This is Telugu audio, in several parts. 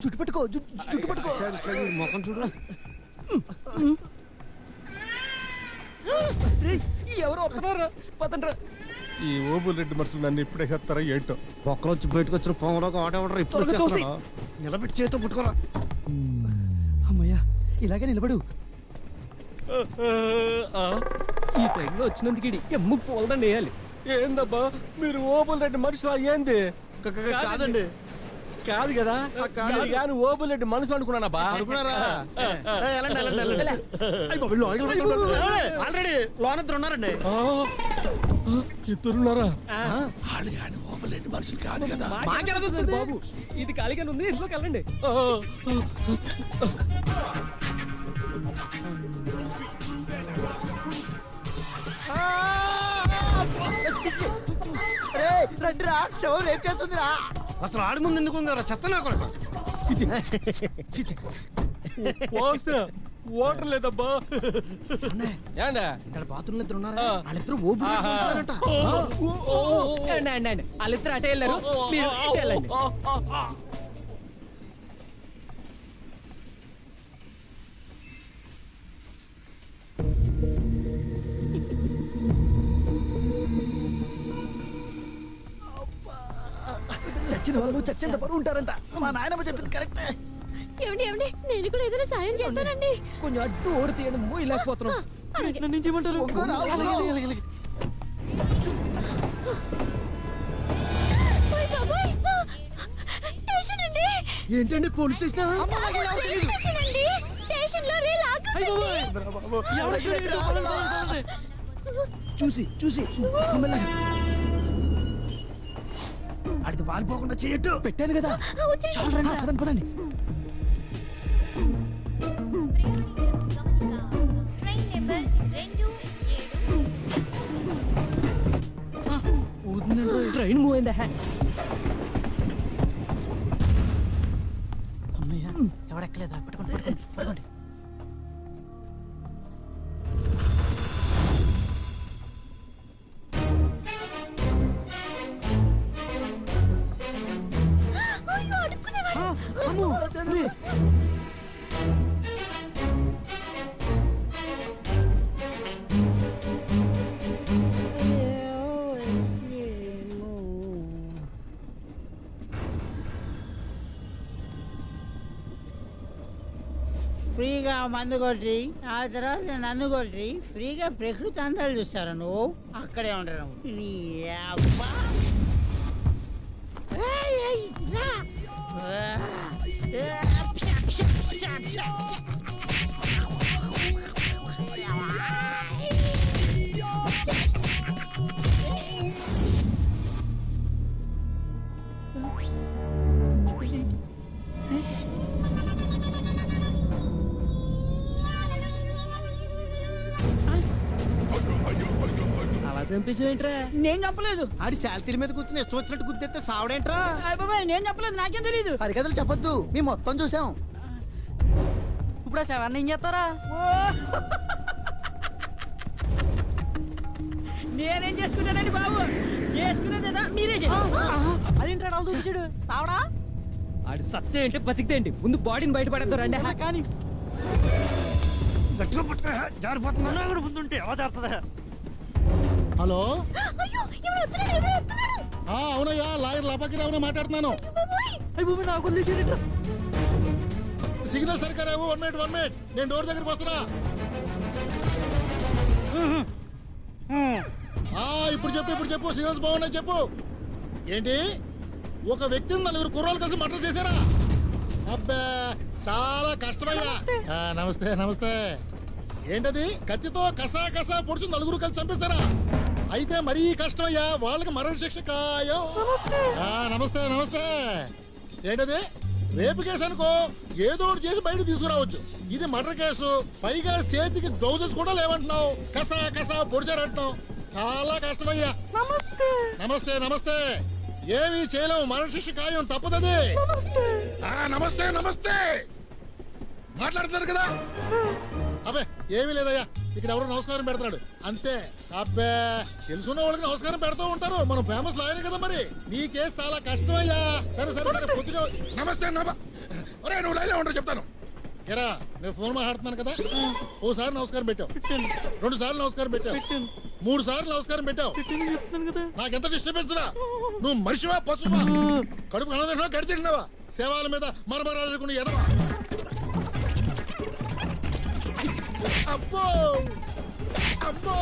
జుట్టు పట్టుకో జుట్టు పట్టుకో మొఖం చూడు. ఎవరు వస్తున్నారా? పదండ్రా. ఈ ఓబుల్ రెడ్డి మనుషులు నన్ను ఇప్పుడే చెప్తారా ఏంటో? పొక్కలోంచి బయటకు వచ్చిన పొంగలోకి ఆట ఎవడరా? ఇప్పుడు? నిలబెట్టి చేతితో పుట్టుకోరా అమ్మయ్యా ఇలాగే నిలబడు. ఈ టైంలో వచ్చినందుకు ఇడి ఎమ్ముకు పోలదండి వేయాలి. ఏందబ్బా మీరు ఓబుల్ రెడ్డి మనుషులు క- కాదండి. కాదు కదా. కాదు. నేను కానీ ఓబుల్ రెడ్డి మనుషులు అనుకున్నానబ్బా. అనుకున్నారా? ఆల్రెడీ లోన ఇద్దరు ఉన్నారండి. ఇద్దరున్నారా? మాకెలా తెలుస్తుంది? బాబు. ఇది ఖాళీగానే ఉంది ఇంట్లోకి వెళ్ళండి. ఆ, రండిరా శవం రేపు చేస్తుందిరా. అసలు ఆడి ముందు ఎందుకు ఉందారా చెత్త నా కొడుకు. ఓటర్ లేదబ్బా. ఏండా బాత్రూమ్ ఇద్దరు ఉన్నారా. వాళ్ళిద్దరు వాళ్ళిద్దరు అటే వెళ్ళారు. మీరు ఇటు వెళ్ళండి. చచ్చిన వాళ్ళు చచ్చేంత బరువు ఉంటారంట. మా నాయనమ్మ చెప్పింది కరెక్టే. ఏమండి ఏమండి నేను కూడా ఏదైనా సాయం చేస్తానండి. కొంచెం అడ్డు ఓడి తీయడం మోయలేకపోతున్నాం. నన్ను చేయమంటారు? ఏంటండి పోలీస్ స్టేషన్? అండి స్టేషన్లో రైలు ఆగుతుంది. చూసి చూసి. మెల్లగా. అడిగి వాలిపోకుండా చేయట్టు పెట్టాను కదా. చాలు రండి పదండి పదండి ట్రైన్ మూవ్ అయిందా ఫ్రీగా మందు కొట్టి ఆ తర్వాత నన్ను కొట్టి ఫ్రీగా ప్రకృతి అందాలు చూస్తారా నువ్వు? అక్కడే ఉండడం నీ అబ్బా. 으아, 으아, 샤, 샤, 샤, 샤. చంపేసేంట్రా నేను చెప్పలేదు. ఆడి శాలతీల మీద కూర్చుని ఇష్టం వచ్చినట్టు గుర్తెత్తే సావడేంట్రా? బాబాయ్ నేను చెప్పలేదు. నాకేం తెలియదు హరికథలు చెప్పొద్దు. మీ మొత్తం చూసాం. ఇప్పుడు ఆ శవాన్ని ఏం చేస్తారా? నేనేం చేసుకుంటానండి బాబు? చేసుకునేదేదా మీరే అదేంట్రా అలా చూసాడు? సావడా? ఆడి సత్తే ఏంటి? బతికితే ఏంటి ముందు బాడీని బయటపడేద్దాం రండి. కానీ గట్టిగా పట్టుకో జారిపోతున్నా ముందుంటే ఎలా జారుతుందా? హలో? అవునయ్యా లాయర్ లపాకిరావునే మాట్లాడుతున్నాను. సిగ్నల్ సరిగ్గా రేవు వన్ మినిట్ వన్ మినిట్. నేను డోర్ దగ్గరికి వస్తున్నా. ఆ, ఇప్పుడు చెప్పు ఇప్పుడు చెప్పు. సిగ్నల్స్ బాగున్నాయి చెప్పు. ఏంటి? ఒక వ్యక్తిని నలుగురు కుర్రోలు కలిసి మర్డర్ చేశారా? అబ్బే చాలా కష్టమయ్యా. నమస్తే. నమస్తే ఏంటది? కత్తితో కసా కసా పొడిచి నలుగురు కలిసి చంపేస్తారా అయితే మరీ కష్టమయ్యా. వాళ్ళకి మరణ శిక్ష ఖాయం. ఆ, నమస్తే నమస్తే. ఏంటది? రేపు కేసు అనుకో. ఏదో ఒకటి చేసి బయట తీసుకురావచ్చు. ఇది మర్డర్ కేసు. పైగా చేతికి గ్లౌజెస్ కూడా లేవంటున్నావు. కసా కసా పొడిచారంటున్నావు చాలా కష్టమయ్యా. నమస్తే. నమస్తే ఏమీ చేయలేము మరణ శిక్ష ఖాయం తప్పదది. ఆ, నమస్తే నమస్తే. మాట్లాడుతున్నారు కదా. అబే ఏమీ లేదయ్యా. ఇక్కడ ఎవరో నమస్కారం పెడతాడు. అంతే. అబ్బే తెలుసున్న వాళ్ళకి నమస్కారం పెడతా ఉంటారు. మనం ఫేమస్ లాయర్ కదా మరి. నీ కేసు చాలా కష్టమయ్యా. సరే సరే సరే నమస్తే. నమ ఒరే నువ్వు లైన్లో ఉండవు చెప్తాను. ఎరా నేను ఫోన్ మాట్లాడుతున్నాను కదా. ఓసారి నమస్కారం పెట్టావు. రెండు సార్లు నమస్కారం పెట్టావు. మూడు సార్లు నమస్కారం పెట్టావు. నాకెంత డిస్టర్బెన్స్ రా? నువ్వు మనిషివా పశువా? కడుపు కనదింటున్నావా గడి సేవాల మీద మరమరాజుకుని ఎదవా? అబ్బో! అబ్బో!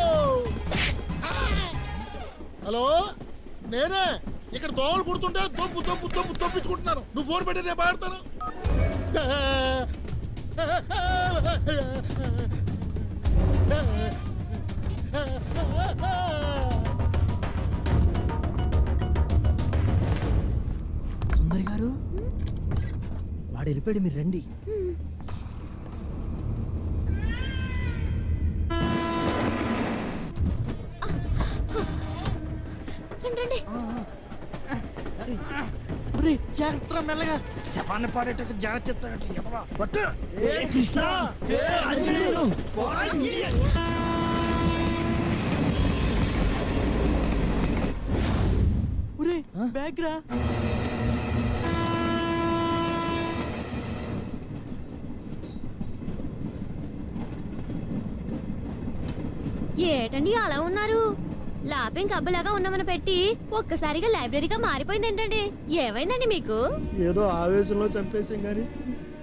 ఆ! హలో? నేనే? ఇక్కడ దోమలు కుడుతుంటే తొప్పు తొప్పు తొప్పు తొప్పించుకుంటున్నాను నువ్వు ఫోన్ పెట్టి రేపు ఆడతాను సుందరి గారు వాడు వెళ్ళిపోయాడు మీరు రండి. జాగ్రత్త మెల్లగా పాడేటట్టు జాగ్రత్త పట్టు. బ్యాగ్ రా. ఏటండి అలా ఉన్నారు? లాపింగ్ కబ్బలాగా ఉన్నమని పెట్టి ఒక్కసారిగా లైబ్రరీగా మారిపోయింది ఏంటండి ఏమైందండి మీకు? ఏదో ఆవేశంలో చంపేసాం కానీ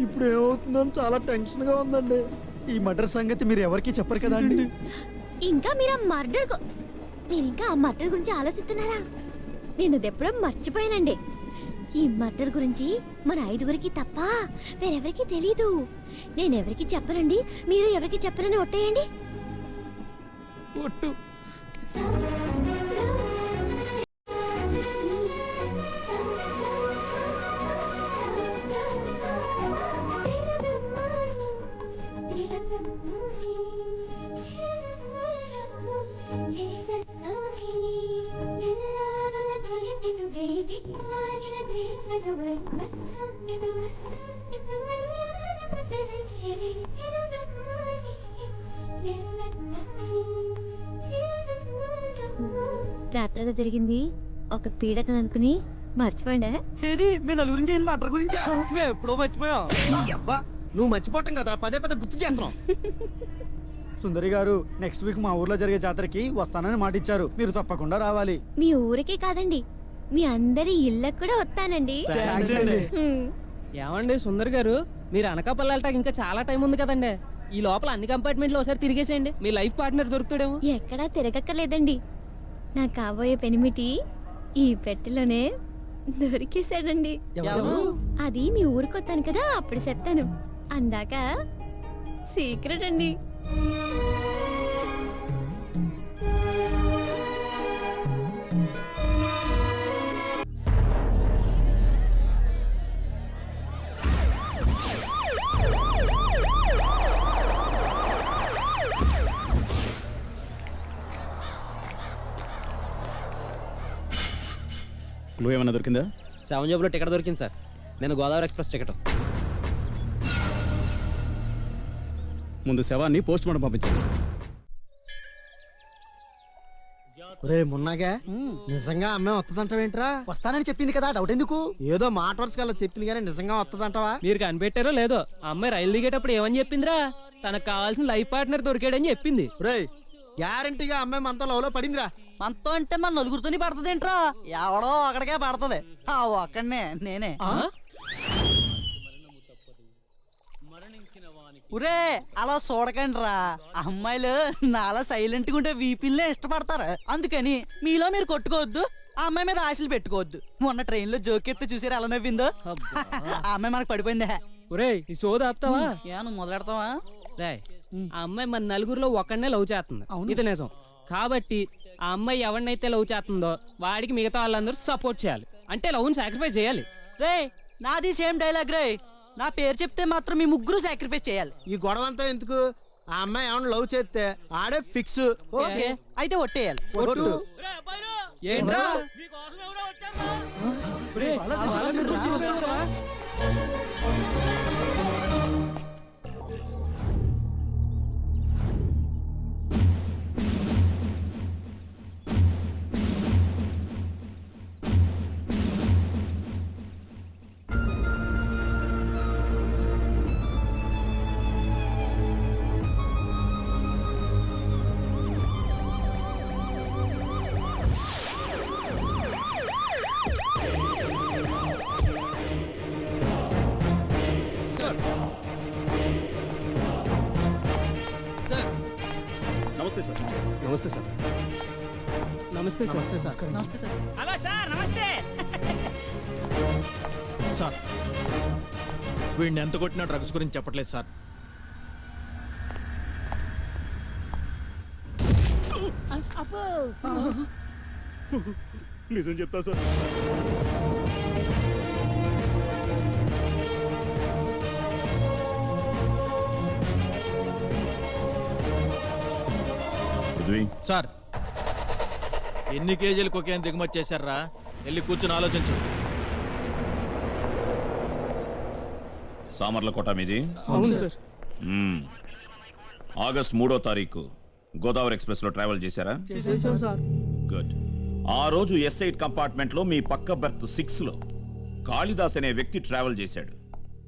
ఇప్పుడు ఏమవుతుందో చాలా టెన్షన్గా ఉందండి. ఈ మర్డర్ సంగతి మీరు ఎవరికి చెప్పరు కదా అండి? ఇంకా మీరు ఆ మర్డర్ మీరు ఇంకా ఆ మర్డర్ గురించి ఆలోచిస్తున్నారా? నేను అది ఎప్పుడో మర్చిపోయానండి. ఈ మర్డర్ గురించి మన ఐదుగురికి తప్ప వేరెవరికి తెలీదు. నేను ఎవరికి చెప్పనండి? మీరు ఎవరికి చెప్పనని ఒట్టేయండి. ఒట్టు. రాత్రిగా జరిగింది. ఒక పీడకలు అనుకుని మర్చిపోండి? ఏది? మీ నలుగురించి ఏం మటర్ గురించి? మేము ఎప్పుడో మర్చిపోయాం. నువ్వు మర్చిపోవటం కదా పదే పదే గుర్తు చేస్తున్నాం. సుందరి గారు నెక్స్ట్ వీక్ మా ఊర్లో జరిగే జాతరకి వస్తానని మాట ఇచ్చారు. మీరు తప్పకుండా రావాలి. మీ ఊరికే కాదండి. మీ అందరి ఇళ్ళకు కూడా వస్తానండి. ఏమండి సుందర్ గారు మీరు అనకాపల్లి ఇంకా చాలా టైం ఉంది కదండి. ఈ లోపల అన్ని కంపార్ట్మెంట్లు ఒకసారి తిరిగేసేయండి. మీ లైఫ్ పార్ట్నర్ దొరుకుతాడేమో. ఎక్కడా తిరగక్కర్లేదండి. నా కాబోయే పెనిమిటి ఈ పెట్టెలోనే దొరికేశాడండి. ఎవరు? అది మీ ఊరికి వస్తాను కదా అప్పుడు చెప్తాను. అందాక సీక్రెట్ అండి. ఏమన్నా దొరికిందా? సెవెన్ జాబ్లో టికెట్ దొరికింది సార్. నేను గోదావరి ఎక్స్ప్రెస్ టికెట్. ముందు శవాన్ని పోస్ట్ మార్టం పంపించాను రే మున్నాగా నిజంగా అమ్మాయి వస్తుందంటావేంట్రా వస్తానని చెప్పింది కదా డౌట్ ఎందుకు? ఏదో మాట వరుస కల్లా చెప్పింది కానీ నిజంగా వస్తుందంటావా మీరు కనిపెట్టారో లేదో ఆ అమ్మాయి రైలు దిగేటప్పుడు ఏమని చెప్పిందిరా? తనకు కావాల్సిన లైఫ్ పార్ట్నర్ దొరికాడని చెప్పింది. రే గ్యారంటీగా అమ్మాయి మనతో లవ్లో పడిందిరా. మనతో అంటే మన నలుగురితోని పడుతుందేంట్రా? ఎవడో అక్కడికే పడుతుంది. ఆ ఒక్కడనే నేనే? ఒరే అలా చూడకండి రా అమ్మాయిలు నాలా సైలెంట్గా ఉంటే వీపిల్నే ఇష్టపడతారు. అందుకని మీలో మీరు కొట్టుకోవద్దు ఆ అమ్మాయి మీద ఆశలు పెట్టుకోవద్దు. మొన్న ట్రైన్లో జోకెత్తే చూసారు ఎలా నవ్విందో. ఆ అమ్మాయి మనకు పడిపోయిందే. ఒరేయ్ ఈ సోది ఆపుతావా? ఏ నువ్వు మొదలెడతావా? రాయ్ ఆ అమ్మాయి మన నలుగురిలో ఒకడనే లవ్ చేస్తుంది. ఇది నిజం. కాబట్టి ఆ అమ్మాయి ఎవరినైతే లవ్ చేస్తుందో వాడికి మిగతా వాళ్ళందరూ సపోర్ట్ చేయాలి. అంటే లవ్ సాక్రిఫైస్ చేయాలి. రే నాది సేమ్ డైలాగ్ రే. నా పేరు చెప్తే మాత్రం మీ ముగ్గురు సాక్రిఫైస్ చేయాలి. ఈ గొడవ అంతా ఎందుకు? ఆ అమ్మాయి ఏమన్నా లవ్ చేస్తే ఆడే ఫిక్స్ ఓకే అయితే ఒట్టేయాలి. ఒట్టు. ఏంట్రా? నమస్తే సార్. నమస్తే సార్. నమస్తే సార్. హలో సార్ నమస్తే. సార్ వీడిని ఎంత కొట్టినా డ్రగ్స్ గురించి చెప్పట్లేదు సార్. నిజం చెప్తా సార్. సార్ ఎన్ని కేజీలు కొకేన్ దిగుమతి చేశారా? వెళ్ళి కూర్చుని ఆలోచించు. సామర్లకోట మీది? అవును సార్. మ్మ్. ఆగస్ట్ మూడో తారీఖు గోదావరి ఎక్స్ప్రెస్లో ట్రావెల్ చేశారా? సార్. గుడ్. ఆ రోజు ఎస్ ఎయిట్ కంపార్ట్మెంట్లో మీ పక్క బెర్త్ సిక్స్లో కాళిదాస్ అనే వ్యక్తి ట్రావెల్ చేశాడు.